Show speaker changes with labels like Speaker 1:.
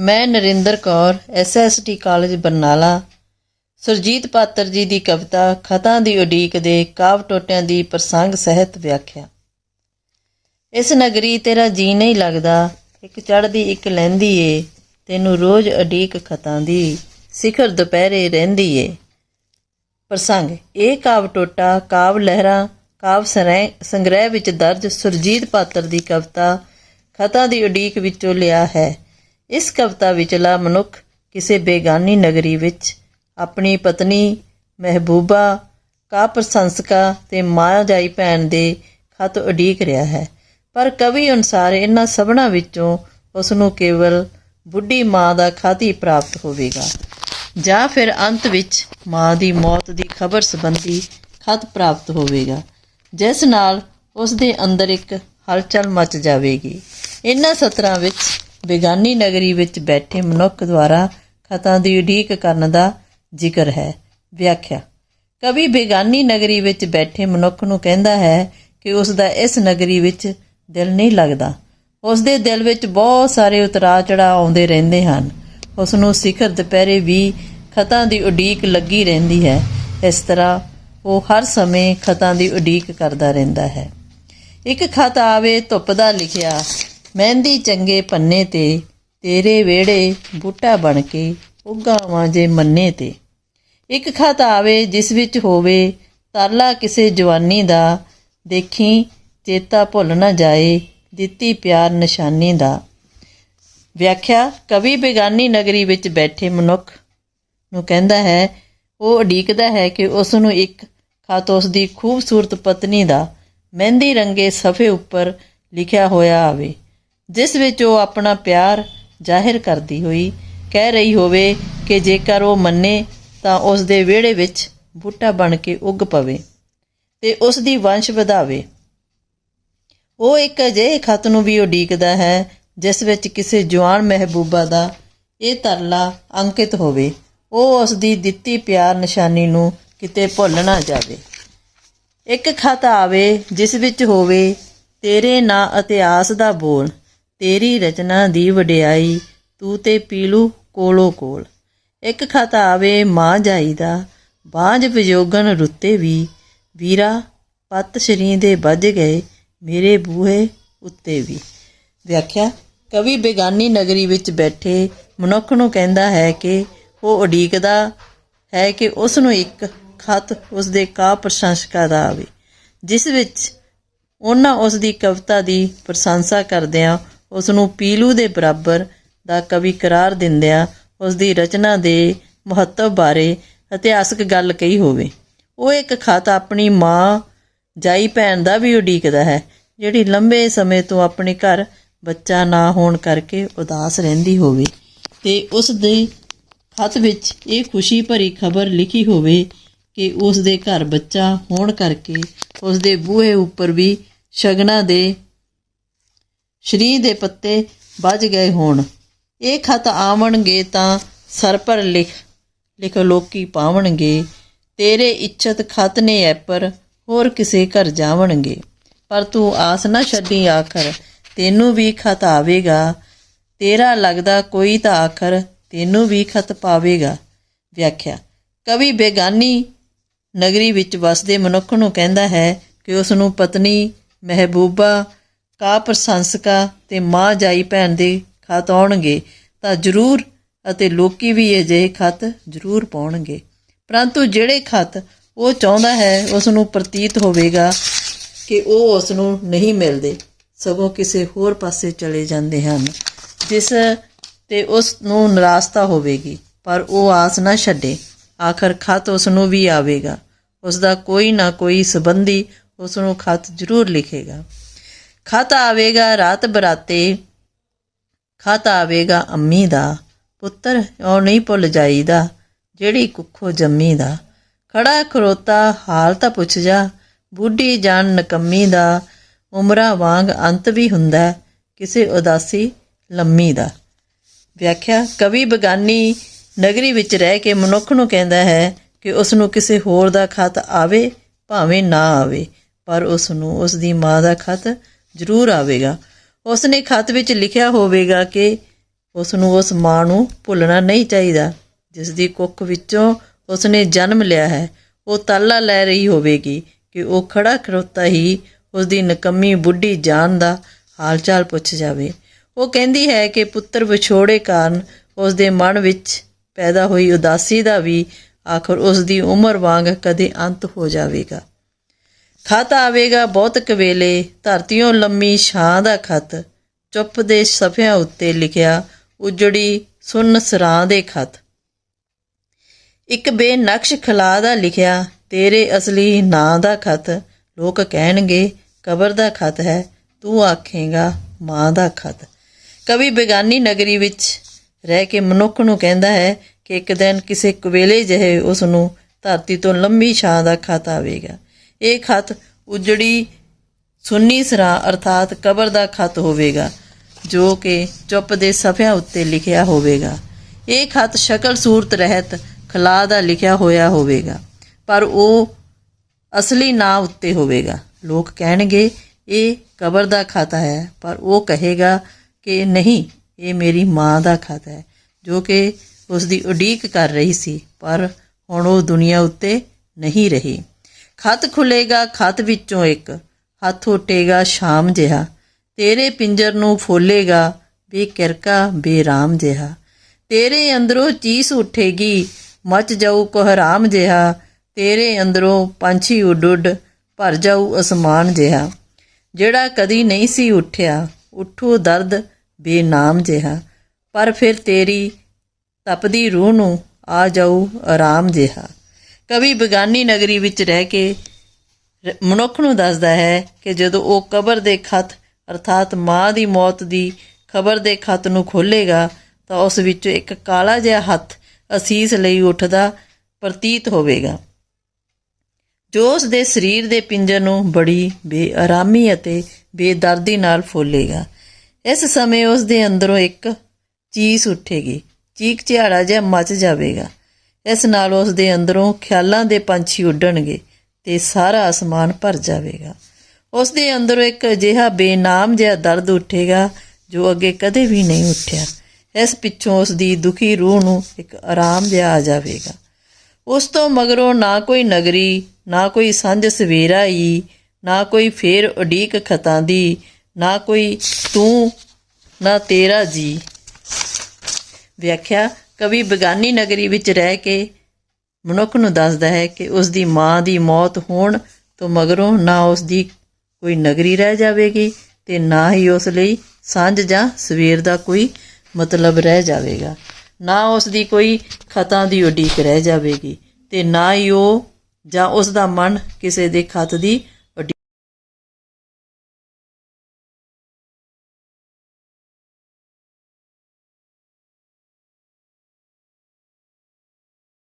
Speaker 1: ਮੈਂ Narinder Kaur SST college Barnala. Surjit Patar ji ਦੀ ਕਵਿਤਾ, ਖਤਾਂ ਦੀ ਉਡੀਕ ਦੇ ਕਾਵ ਟੋਟਿਆਂ ਦੀ ਪ੍ਰਸੰਗ ਸਹਿਤ ਵਿਆਖਿਆ। ਇਸ ਨਗਰੀ ਤੇਰਾ ਜੀ ਨਹੀਂ ਲੱਗਦਾ, ਇੱਕ ਚੜਦੀ ਇੱਕ ਲੈਂਦੀ ਏ, ਤੈਨੂੰ ਰੋਜ਼ ਉਡੀਕ ਖਤਾਂ ਦੀ, ਸਿਖਰ ਦੁਪਹਿਰੇ ਰਹਿੰਦੀ ਏ। ਪ੍ਰਸੰਗ, ਇਹ ਕਾਵ ਟੋਟਾ, ਕਾਵ ਲਹਿਰਾ, ਕਾਵ ਸਰੈ, ਸੰਗ੍ਰਹਿ ਵਿੱਚ ਦਰਜ ਸੁਰਜੀਤ ਪਾਤਰ ਦੀ ਕਵਿਤਾ, ਖਤਾਂ ਦੀ ਉਡੀਕ ਵਿੱਚੋਂ ਲਿਆ ਹੈ। ਇਸ ਕਵਿਤਾ ਵਿਚਲਾ ਮਨੁੱਖ ਕਿਸੇ ਬੇਗਾਨੀ ਨਗਰੀ ਵਿੱਚ ਆਪਣੀ ਪਤਨੀ, ਮਹਿਬੂਬਾ, ਕਾ ਪ੍ਰਸ਼ੰਸਕਾ ਤੇ ਮਾਂ ਜਾਈ ਭੈਣ ਦੇ ਖਤ ਉਡੀਕ ਰਿਹਾ ਹੈ। ਪਰ ਕਵੀ ਅਨੁਸਾਰ ਇਹਨਾਂ ਸਭਨਾ ਵਿੱਚੋਂ ਉਸ ਨੂੰ ਕੇਵਲ ਬੁੱਢੀ ਮਾਂ ਦਾ ਖਤ ਹੀ ਪ੍ਰਾਪਤ ਹੋਵੇਗਾ। ਜਾਂ ਫਿਰ ਅੰਤ ਵਿੱਚ ਮਾਂ ਦੀ ਮੌਤ ਦੀ ਖਬਰ ਸੰਬੰਧੀ ਖਤ ਪ੍ਰਾਪਤ ਹੋਵੇਗਾ, ਜਿਸ ਨਾਲ ਉਸ ਦੇ ਅੰਦਰ ਇੱਕ ਹਲਚਲ ਮਚ ਜਾਵੇਗੀ। ਇਹਨਾਂ ਸਤਰਾਂ ਵਿੱਚ ਬੇਗਾਨੀ ਨਗਰੀ ਵਿੱਚ ਬੈਠੇ ਮਨੁੱਖ ਦੁਆਰਾ ਖਤਾਂ ਦੀ ਉਡੀਕ ਕਰਨ ਦਾ ਜ਼ਿਕਰ ਹੈ। ਵਿਆਖਿਆ। ਕਵੀ ਬੇਗਾਨੀ ਨਗਰੀ ਵਿੱਚ ਬੈਠੇ ਮਨੁੱਖ ਨੂੰ ਕਹਿੰਦਾ ਹੈ ਕਿ ਉਸ ਦਾ ਇਸ ਨਗਰੀ ਵਿੱਚ ਦਿਲ ਨਹੀਂ ਲੱਗਦਾ। ਉਸ ਦੇ ਦਿਲ ਵਿੱਚ ਬਹੁਤ ਸਾਰੇ ਉਤਰਾਅ ਚੜਾਅ ਆਉਂਦੇ ਰਹਿੰਦੇ ਹਨ। ਉਸ ਨੂੰ ਸਿਖਰ ਦੁਪਹਿਰੇ ਵੀ ਖਤਾਂ ਦੀ ਉਡੀਕ ਲੱਗੀ ਰਹਿੰਦੀ ਹੈ। ਇਸ ਤਰ੍ਹਾਂ ਉਹ ਹਰ ਸਮੇਂ ਖਤਾਂ ਦੀ ਉਡੀਕ ਕਰਦਾ ਰਹਿੰਦਾ ਹੈ। ਇੱਕ ਖਤ ਆਵੇ ਧੁੱਪ ਦਾ ਲਿਖਿਆ ਮਹਿੰਦੀ ਚੰਗੇ ਪੰਨੇ ਤੇ, ਤੇਰੇ ਵਿਹੜੇ ਬੂਟਾ ਬਣ ਕੇ ਉੱਗਾਵਾਂ ਜੇ ਮੰਨੇ ਤੇ। ਇੱਕ ਖਤ ਆਵੇ ਜਿਸ ਵਿੱਚ ਹੋਵੇ, ਤਰਲਾ ਕਿਸੇ ਜਵਾਨੀ ਦਾ, ਦੇਖੀ ਚੇਤਾ ਭੁੱਲ ਨਾ ਜਾਏ, ਦਿੱਤੀ ਪਿਆਰ ਨਿਸ਼ਾਨੀ ਦਾ। ਵਿਆਖਿਆ, ਕਵੀ ਬੇਗਾਨੀ ਨਗਰੀ ਵਿੱਚ ਬੈਠੇ ਮਨੁੱਖ ਨੂੰ ਕਹਿੰਦਾ ਹੈ, ਉਹ ਉਡੀਕਦਾ ਹੈ ਕਿ ਉਸ ਨੂੰ ਇੱਕ ਖਤ ਉਸ ਦੀ ਖੂਬਸੂਰਤ ਪਤਨੀ ਦਾ ਮਹਿੰਦੀ ਰੰਗੇ ਸਫੇ ਉੱਪਰ ਲਿਖਿਆ ਹੋਇਆ ਆਵੇ। ਜਿਸ ਵਿੱਚ ਉਹ ਆਪਣਾ ਪਿਆਰ ਜ਼ਾਹਿਰ ਕਰਦੀ ਹੋਈ ਕਹਿ ਰਹੀ ਹੋਵੇ ਕਿ ਜੇਕਰ ਉਹ ਮੰਨੇ ਤਾਂ ਉਸ ਦੇ ਵਿਹੜੇ ਵਿੱਚ ਬੂਟਾ ਬਣ ਕੇ ਉੱਗ ਪਵੇ ਤੇ ਉਸ ਦੀ ਵੰਸ਼ ਵਧਾਵੇ। ਉਹ ਇੱਕ ਅਜਿਹੇ ਖਤ ਨੂੰ ਵੀ ਉਡੀਕਦਾ ਹੈ, ਜਿਸ ਵਿੱਚ ਕਿਸੇ ਜਵਾਨ ਮਹਿਬੂਬਾ ਦਾ ਇਹ ਤਰਲਾ ਅੰਕਿਤ ਹੋਵੇ, ਉਹ ਉਸ ਦੀ ਦਿੱਤੀ ਪਿਆਰ ਨਿਸ਼ਾਨੀ ਨੂੰ ਕਿਤੇ ਭੁੱਲ ਨਾ ਜਾਵੇ। ਇੱਕ ਖਤ ਆਵੇ, ਜਿਸ ਵਿੱਚ ਹੋਵੇ, ਤੇਰੇ ਨਾਂ ਇਤਿਹਾਸ ਦਾ ਬੋਲ ਤੇਰੀ ਰਚਨਾ ਦੀ ਵਡਿਆਈ, ਤੂੰ ਤੇ ਪੀਲੂ ਕੋਲੋ ਕੋਲ। ਇੱਕ ਖਤ ਆਵੇ ਮਾਂ ਜਾਈ ਦਾ, ਬਾਝ ਵਿਜੋਗਨ ਰੁੱਤੇ ਵੀ। ਵੀਰਾ, ਪੱਤ ਸ਼ਰੀ ਦੇ ਵੱਜ ਗਏ ਮੇਰੇ ਬੂਹੇ ਉੱਤੇ ਵੀ। ਵਿਆਖਿਆ, ਕਵੀ ਬੇਗਾਨੀ ਨਗਰੀ ਵਿੱਚ ਬੈਠੇ ਮਨੁੱਖ ਨੂੰ ਕਹਿੰਦਾ ਹੈ ਕਿ ਉਹ ਉਡੀਕਦਾ ਹੈ ਕਿ ਉਸ ਨੂੰ ਇੱਕ ਖਤ ਉਸ ਦੇ ਕਾ ਪ੍ਰਸ਼ੰਸਕਾ ਦਾ ਆਵੇ। ਜਿਸ ਵਿੱਚ ਉਹਨਾਂ ਉਸ ਦੀ ਕਵਿਤਾ ਦੀ ਪ੍ਰਸ਼ੰਸਾ ਕਰਦਿਆਂ ਉਸ ਨੂੰ ਪੀਲੂ ਦੇ ਬਰਾਬਰ ਦਾ ਕਵੀ ਕਰਾਰ ਦਿੰਦਿਆਂ ਉਸ ਦੀ ਰਚਨਾ ਦੇ ਮਹੱਤਵ ਬਾਰੇ ਇਤਿਹਾਸਕ ਗੱਲ ਕਹੀ ਹੋਵੇ। ਉਹ ਇੱਕ ਖਤ ਆਪਣੀ ਮਾਂ ਜਾਈ ਭੈਣ ਦਾ ਵੀ ਉਡੀਕਦਾ ਹੈ, ਜਿਹੜੀ ਲੰਬੇ ਸਮੇਂ ਤੋਂ ਆਪਣੇ ਘਰ ਬੱਚਾ ਨਾ ਹੋਣ ਕਰਕੇ ਉਦਾਸ ਰਹਿੰਦੀ ਹੋਵੇ ਤੇ ਉਸ ਦੇ ਖਤ ਵਿੱਚ ਇਹ ਖੁਸ਼ੀ ਭਰੀ ਖਬਰ ਲਿਖੀ ਹੋਵੇ ਕਿ ਉਸ ਦੇ ਘਰ ਬੱਚਾ ਹੋਣ ਕਰਕੇ ਉਸ ਦੇ ਬੂਹੇ ਉੱਪਰ ਵੀ ਸ਼ਗਨਾ ਦੇ ਸ਼ਰੀ ਦੇ ਪੱਤੇ ਵੱਜ ਗਏ ਹੋਣ। ਇਹ ਖਤ ਆਵਣਗੇ ਤਾਂ ਸਰ ਪਰ ਲਿਖ ਲਿਖ ਲੋਕੀ ਪਾਵਣਗੇ। ਤੇਰੇ ਇੱਛਤ ਖਤ ਨੇ ਐਪਰ ਹੋਰ ਕਿਸੇ ਘਰ ਜਾਵਣਗੇ। ਪਰ ਤੂੰ ਆਸ ਨਾ ਛੱਡੀ ਆਖਰ, ਤੈਨੂੰ ਵੀ ਖਤ ਆਵੇਗਾ। ਤੇਰਾ ਲੱਗਦਾ ਕੋਈ ਤਾਂ ਆਖਰ, ਤੈਨੂੰ ਵੀ ਖਤ ਪਾਵੇਗਾ। ਵਿਆਖਿਆ, ਕਵੀ ਬੇਗਾਨੀ ਨਗਰੀ ਵਿੱਚ ਵਸਦੇ ਮਨੁੱਖ ਨੂੰ ਕਹਿੰਦਾ ਹੈ ਕਿ ਉਸ ਨੂੰ ਪਤਨੀ, ਮਹਿਬੂਬਾ ਕਾ ਪ੍ਰਸ਼ੰਸਕਾ ਤੇ ਮਾਂ ਜਾਈ ਭੈਣ ਦੇ ਖਤ ਆਉਣਗੇ, ਤਾਂ ਜ਼ਰੂਰ ਅਤੇ ਲੋਕੀ ਵੀ ਅਜਿਹੇ ਖਤ ਜ਼ਰੂਰ ਪਾਉਣਗੇ। ਪਰੰਤੂ ਜਿਹੜੇ ਖਤ ਉਹ ਚਾਹੁੰਦਾ ਹੈ ਉਸ ਨੂੰ ਪ੍ਰਤੀਤ ਹੋਵੇਗਾ ਕਿ ਉਹ ਉਸ ਨੂੰ ਨਹੀਂ ਮਿਲਦੇ, ਸਗੋਂ ਕਿਸੇ ਹੋਰ ਪਾਸੇ ਚਲੇ ਜਾਂਦੇ ਹਨ, ਜਿਸ ਤੇ ਉਸ ਨੂੰ ਨਿਰਾਸ਼ਤਾ ਹੋਵੇਗੀ, ਪਰ ਉਹ ਆਸ ਨਾ ਛੱਡੇ। ਆਖਰ ਖਤ ਉਸ ਨੂੰ ਵੀ ਆਵੇਗਾ ਉਸ ਦਾ ਕੋਈ ਨਾ ਕੋਈ ਸੰਬੰਧੀ ਉਸ ਨੂੰ ਖਤ ਜ਼ਰੂਰ ਲਿਖੇਗਾ। ਖਤ ਆਵੇਗਾ ਰਾਤ ਬਰਾਤੇ, ਖਤ ਆਵੇਗਾ ਅੰਮੀ ਦਾ, ਪੁੱਤਰ ਉਹ ਨਹੀਂ ਭੁੱਲ ਜਾਈਦਾ, ਜਿਹੜੀ ਕੁੱਖੋ ਜੰਮੀ ਦਾ। ਖੜਾ ਖਰੋਤਾ ਹਾਲ ਤਾਂ ਪੁੱਛ ਜਾ, ਬੁੱਢੀ ਜਾਨ ਨਕੰਮੀ ਦਾ, ਉਮਰਾਂ ਵਾਂਗ ਅੰਤ ਵੀ ਹੁੰਦਾ ਕਿਸੇ ਉਦਾਸੀ ਲੰਮੀ ਦਾ। ਵਿਆਖਿਆ, ਕਵੀ ਬਗਾਨੀ ਨਗਰੀ ਵਿੱਚ ਰਹਿ ਕੇ ਮਨੁੱਖ ਨੂੰ ਕਹਿੰਦਾ ਹੈ ਕਿ ਉਸ ਨੂੰ ਕਿਸੇ ਹੋਰ ਦਾ ਖਤ ਆਵੇ, ਭਾਵੇਂ ਨਾ ਆਵੇ, ਪਰ ਉਸ ਨੂੰ ਉਸ ਦੀ ਮਾਂ ਦਾ ਖਤ ਜ਼ਰੂਰ ਆਵੇਗਾ। ਉਸ ਨੇ ਖਤ ਵਿੱਚ ਲਿਖਿਆ ਹੋਵੇਗਾ ਕਿ ਉਸ ਨੂੰ ਉਸ ਮਾਂ ਨੂੰ ਭੁੱਲਣਾ ਨਹੀਂ ਚਾਹੀਦਾ ਜਿਸ ਦੀ ਕੁੱਖ ਵਿੱਚੋਂ ਉਸ ਨੇ ਜਨਮ ਲਿਆ ਹੈ। ਉਹ ਤਾਲਾ ਲੈ ਰਹੀ ਹੋਵੇਗੀ ਕਿ ਉਹ ਖੜਾ ਖੜੋਤਾ ਹੀ ਉਸ ਦੀ ਨਕੰਮੀ ਬੁੱਢੀ ਜਾਨ ਦਾ ਹਾਲਚਾਲ ਪੁੱਛ ਜਾਵੇ। ਉਹ ਕਹਿੰਦੀ ਹੈ ਕਿ ਪੁੱਤਰ ਵਿਛੋੜੇ ਕਾਰਨ ਉਸ ਦੇ ਮਨ ਵਿੱਚ ਪੈਦਾ ਹੋਈ ਉਦਾਸੀ ਦਾ ਵੀ ਆਖਰ ਉਸ ਦੀ ਉਮਰ ਵਾਂਗ ਕਦੇ ਅੰਤ ਹੋ ਜਾਵੇਗਾ। ਖਤ ਆਵੇਗਾ ਬਹੁਤ ਕਵੇਲੇ ਧਰਤੀਓਂ ਲੰਮੀ ਛਾਂ ਦਾ ਖਤ। ਚੁੱਪ ਦੇ ਸਫਿਆਂ ਉੱਤੇ ਲਿਖਿਆ, ਉਜੜੀ ਸੁੰਨ ਸਰਾਂ ਦੇ ਖਤ। ਇੱਕ ਬੇਨਕਸ਼ ਖਲਾ ਦਾ ਲਿਖਿਆ, ਤੇਰੇ ਅਸਲੀ ਨਾਂ ਦਾ ਖਤ। ਲੋਕ ਕਹਿਣਗੇ, ਕਬਰ ਦਾ ਖਤ ਹੈ, ਤੂੰ ਆਖੇਗਾ, ਮਾਂ ਦਾ ਖਤ। ਕਵੀ ਬੇਗਾਨੀ ਨਗਰੀ ਵਿੱਚ ਰਹਿ ਕੇ ਮਨੁੱਖ ਨੂੰ ਕਹਿੰਦਾ ਹੈ ਕਿ ਇੱਕ ਦਿਨ ਕਿਸੇ ਕੁਵੇਲੇ ਜਿਹੇ ਉਸ ਨੂੰ ਧਰਤੀ ਤੋਂ ਲੰਮੀ ਛਾਂ ਦਾ ਖਤ ਆਵੇਗਾ। ਇਹ ਖਤ ਉਜੜੀ ਸੁੰਨੀ ਸਰਾਂ ਅਰਥਾਤ ਕਬਰ ਦਾ ਖਤ ਹੋਵੇਗਾ, ਜੋ ਕਿ ਚੁੱਪ ਦੇ ਸਫਿਆਂ ਉੱਤੇ ਲਿਖਿਆ ਹੋਵੇਗਾ। ਇਹ ਖਤ ਸ਼ਕਲ ਸੂਰਤ ਰਹਿਤ ਖਲਾ ਦਾ ਲਿਖਿਆ ਹੋਇਆ ਹੋਵੇਗਾ, ਪਰ ਉਹ ਅਸਲੀ ਨਾਂ ਉੱਤੇ ਹੋਵੇਗਾ। ਲੋਕ ਕਹਿਣਗੇ, ਇਹ ਕਬਰ ਦਾ ਖਤ ਹੈ, ਪਰ ਉਹ ਕਹੇਗਾ ਕਿ ਨਹੀਂ, ਇਹ ਮੇਰੀ ਮਾਂ ਦਾ ਖਤ ਹੈ, ਜੋ ਕਿ ਉਸ ਦੀ ਉਡੀਕ ਕਰ ਰਹੀ ਸੀ, ਪਰ ਹੁਣ ਉਹ ਦੁਨੀਆ ਉੱਤੇ ਨਹੀਂ ਰਹੀ। ਖਤ ਖੁੱਲੇਗਾ, ਖਤ ਵਿੱਚੋਂ ਇੱਕ। ਹੱਥ ਉੱਟੇਗਾ, ਸ਼ਾਮ ਜਿਹਾ। ਤੇਰੇ ਪਿੰਜਰ ਨੂੰ ਫੋਲੇਗਾ, ਬੇਕਿਰਕਾ, ਬੇਰਾਮ ਜਿਹਾ। ਤੇਰੇ ਅੰਦਰੋਂ ਚੀਸ ਉੱਠੇਗੀ, ਮਚ ਜਾਊ ਕੋਹਰਾਮ ਜਿਹਾ। ਤੇਰੇ ਅੰਦਰੋਂ ਪੰਛੀ ਉੱਡ ਉੱਡ ਭਰ ਜਾਊ ਅਸਮਾਨ ਜਿਹਾ। ਜਿਹੜਾ ਕਦੀ ਨਹੀਂ ਸੀ ਉੱਠਿਆ, ਉੱਠੂ ਦਰਦ ਬੇਨਾਮ ਜਿਹਾ। ਪਰ ਫਿਰ ਤੇਰੀ ਤਪਦੀ ਰੂਹ ਨੂੰ ਆ ਜਾਊ ਆਰਾਮ ਜਿਹਾ। ਕਵੀ ਬਗਾਨੀ ਨਗਰੀ ਵਿੱਚ ਰਹਿ ਕੇ ਮਨੁੱਖ ਨੂੰ ਦੱਸਦਾ ਹੈ ਕਿ ਜਦੋਂ ਉਹ ਕਬਰ ਦੇ ਖਤ, ਅਰਥਾਤ ਮਾਂ ਦੀ ਮੌਤ ਦੀ ਖਬਰ ਦੇ ਖਤ ਨੂੰ ਖੋਲੇਗਾ ਤਾਂ ਉਸ ਵਿੱਚੋਂ ਇੱਕ ਕਾਲਾ ਜਿਹਾ ਹੱਥ ਅਸੀਸ ਲਈ ਉੱਠਦਾ ਪ੍ਰਤੀਤ ਹੋਵੇਗਾ। ਜੋ ਉਸ ਦੇ ਸਰੀਰ ਦੇ ਪਿੰਜਰ ਨੂੰ ਬੜੀ ਬੇਆਰਾਮੀ ਅਤੇ ਬੇਦਰਦੀ ਨਾਲ ਫੋਲੇਗਾ। ਇਸ ਸਮੇਂ ਉਸ ਦੇ ਅੰਦਰੋਂ ਇੱਕ ਚੀਸ ਉੱਠੇਗੀ। ਚੀਕ ਝਿਆੜਾ ਜਿਹਾ ਮਚ ਜਾਵੇਗਾ। ਇਸ ਨਾਲ ਉਸ ਦੇ ਅੰਦਰੋਂ ਖਿਆਲਾਂ ਦੇ ਪੰਛੀ ਉੱਡਣਗੇ ਤੇ ਸਾਰਾ ਅਸਮਾਨ ਭਰ ਜਾਵੇਗਾ। ਉਸ ਦੇ ਅੰਦਰੋਂ ਇੱਕ ਅਜਿਹਾ ਬੇਨਾਮ ਜਿਹਾ ਦਰਦ ਉੱਠੇਗਾ ਜੋ ਅੱਗੇ ਕਦੇ ਵੀ ਨਹੀਂ ਉੱਠਿਆ। ਇਸ ਪਿੱਛੋਂ ਉਸ ਦੀ ਦੁਖੀ ਰੂਹ ਨੂੰ ਇੱਕ ਆਰਾਮ ਜਿਹਾ ਆ ਜਾਵੇਗਾ। ਉਸ ਤੋਂ ਮਗਰੋਂ ਨਾ ਕੋਈ ਨਗਰੀ, ਨਾ ਕੋਈ ਸੰਝ ਸਵੇਰਾ ਹੀ ਨਾ ਕੋਈ ਫੇਰ ਉਡੀਕ ਖਤਾਂ ਦੀ, ਨਾ ਕੋਈ ਤੂੰ, ਨਾ ਤੇਰਾ ਜੀ। ਵਿਆਖਿਆ ਕਵੀ ਬਗਾਨੀ ਨਗਰੀ ਵਿੱਚ ਰਹਿ ਕੇ ਮਨੁੱਖ ਨੂੰ ਦੱਸਦਾ ਹੈ ਕਿ ਉਸ ਦੀ ਮਾਂ ਦੀ ਮੌਤ ਹੋਣ ਤੋਂ ਮਗਰੋਂ ਨਾ ਉਸ ਦੀ ਕੋਈ ਨਗਰੀ ਰਹਿ ਜਾਵੇਗੀ ਤੇ ਨਾ ਹੀ ਉਸ ਲਈ ਸਾਂਝ ਜਾਂ ਸਵੇਰ ਦਾ ਕੋਈ ਮਤਲਬ ਰਹਿ ਜਾਵੇਗਾ। ਨਾ ਉਸ ਦੀ ਕੋਈ ਖਤਾਂ ਦੀ ਉਡੀਕ ਰਹਿ ਜਾਵੇਗੀ ਤੇ ਨਾ ਹੀ ਉਹ ਜਾਂ ਉਸ ਦਾ ਮਨ ਕਿਸੇ ਦੇ ਖਤ ਦੀ